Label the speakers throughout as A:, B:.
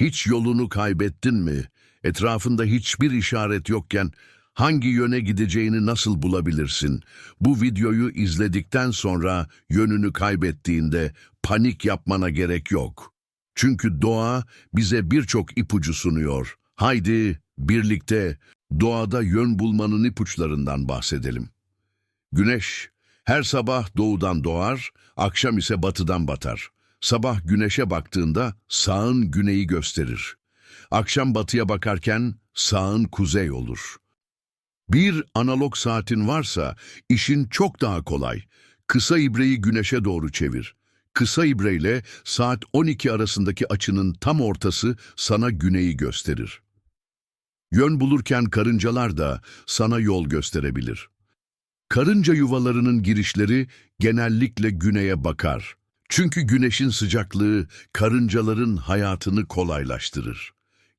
A: Hiç yolunu kaybettin mi? Etrafında hiçbir işaret yokken hangi yöne gideceğini nasıl bulabilirsin? Bu videoyu izledikten sonra yönünü kaybettiğinde panik yapmana gerek yok. Çünkü doğa bize birçok ipucu sunuyor. Haydi birlikte doğada yön bulmanın ipuçlarından bahsedelim. Güneş her sabah doğudan doğar, akşam ise batıdan batar. Sabah güneşe baktığında sağın güneyi gösterir. Akşam batıya bakarken sağın kuzey olur. Bir analog saatin varsa işin çok daha kolay. Kısa ibreyi güneşe doğru çevir. Kısa ibreyle saat 12 arasındaki açının tam ortası sana güneyi gösterir. Yön bulurken karıncalar da sana yol gösterebilir. Karınca yuvalarının girişleri genellikle güneye bakar. Çünkü güneşin sıcaklığı karıncaların hayatını kolaylaştırır.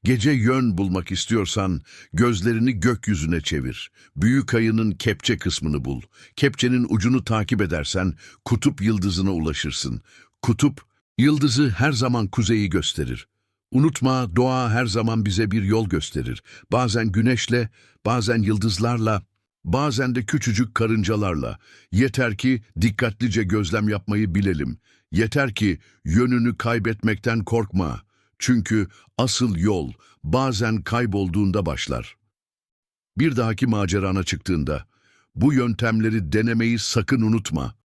A: Gece yön bulmak istiyorsan gözlerini gökyüzüne çevir. Büyük ayının kepçe kısmını bul. Kepçenin ucunu takip edersen kutup yıldızına ulaşırsın. Kutup, yıldızı her zaman kuzeyi gösterir. Unutma doğa her zaman bize bir yol gösterir. Bazen güneşle, bazen yıldızlarla, bazen de küçücük karıncalarla. Yeter ki dikkatlice gözlem yapmayı bilelim. Yeter ki yönünü kaybetmekten korkma. Çünkü asıl yol bazen kaybolduğunda başlar. Bir dahaki macerana çıktığında bu yöntemleri denemeyi sakın unutma.